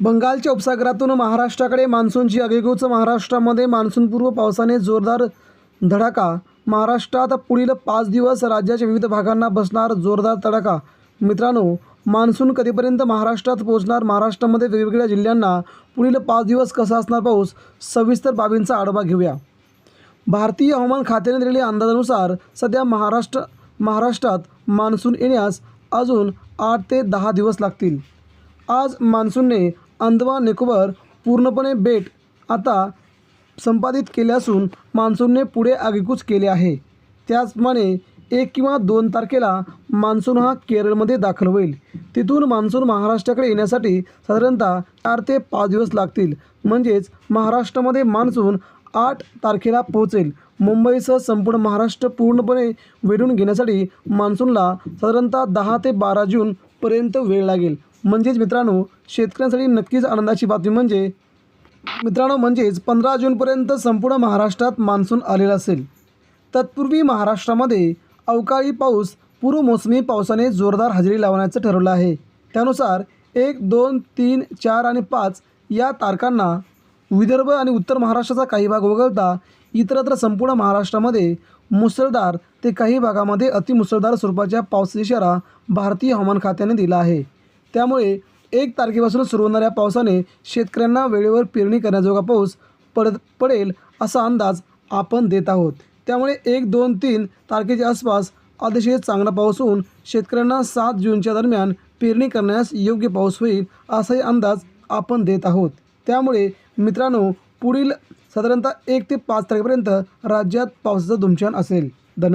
बंगालच्या उपसागरातून महाराष्ट्राकडे मान्सूनची आगेकूच महाराष्ट्रामध्ये मान्सूनपूर्व पावसाने जोरदार धडाका. महाराष्ट्रात पुढील पाच दिवस राज्याच्या विविध भागांना बसणार जोरदार तडाखा. मित्रांनो मान्सून कधीपर्यंत महाराष्ट्रात पोहोचणार? महाराष्ट्रामध्ये वेगवेगळ्या जिल्ह्यांना पुढील पाच दिवस कसा असणार पाऊस? सविस्तर बाबींचा आढावा घेऊया. भारतीय हवामान खात्याने दिलेल्या अंदाजानुसार सध्या महाराष्ट्र महाराष्ट्रात मान्सून येण्यास अजून आठ ते दहा दिवस लागतील. आज मान्सूनने अंदमान निकोबार पूर्णपणे बेट आता संपादित केले असून मान्सूनने पुढे आगेकूच केले आहे. त्याचप्रमाणे एक किंवा दोन तारखेला मान्सून हा केरळमध्ये दाखल होईल. तिथून मान्सून महाराष्ट्राकडे येण्यासाठी साधारणतः चार ते पाच दिवस लागतील. म्हणजेच महाराष्ट्रामध्ये मान्सून आठ तारखेला पोहोचेल. मुंबईसह संपूर्ण महाराष्ट्र पूर्णपणे वेढून घेण्यासाठी मान्सूनला साधारणतः दहा ते बारा जूनपर्यंत वेळ लागेल. म्हणजेच मित्रांनो शेतकऱ्यांसाठी नक्कीच आनंदाची बातमी म्हणजे मित्रांनो म्हणजेच पंधरा जूनपर्यंत संपूर्ण महाराष्ट्रात मान्सून आलेला असेल. तत्पूर्वी महाराष्ट्रामध्ये अवकाळी पाऊस पूर्व मोसमी पावसाने जोरदार हजेरी लावण्याचं ठरवलं आहे. त्यानुसार एक दोन तीन चार आणि पाच या तारखांना विदर्भ आणि उत्तर महाराष्ट्राचा काही भाग वगळता इतरत्र संपूर्ण महाराष्ट्रामध्ये मुसळधार ते काही भागामध्ये अतिमुसळधार स्वरूपाच्या पावसाचा इशारा भारतीय हवामान खात्याने दिला आहे. त्यामुळे एक तारखेपासून सुरू होणाऱ्या पावसाने शेतकऱ्यांना वेळेवर पेरणी करण्याजोगा पाऊस पडत पडेल असा अंदाज आपण देत आहोत. त्यामुळे एक दोन तीन तारखेच्या आसपास अतिशय चांगला पाऊस होऊन शेतकऱ्यांना सात जूनच्या दरम्यान पेरणी करण्यास योग्य पाऊस होईल असाही अंदाज आपण देत आहोत. त्यामुळे मित्रांनो पुढील साधारणतः एक ते पाच तारखेपर्यंत राज्यात पावसाचं धुमशान असेल. धन्यवाद.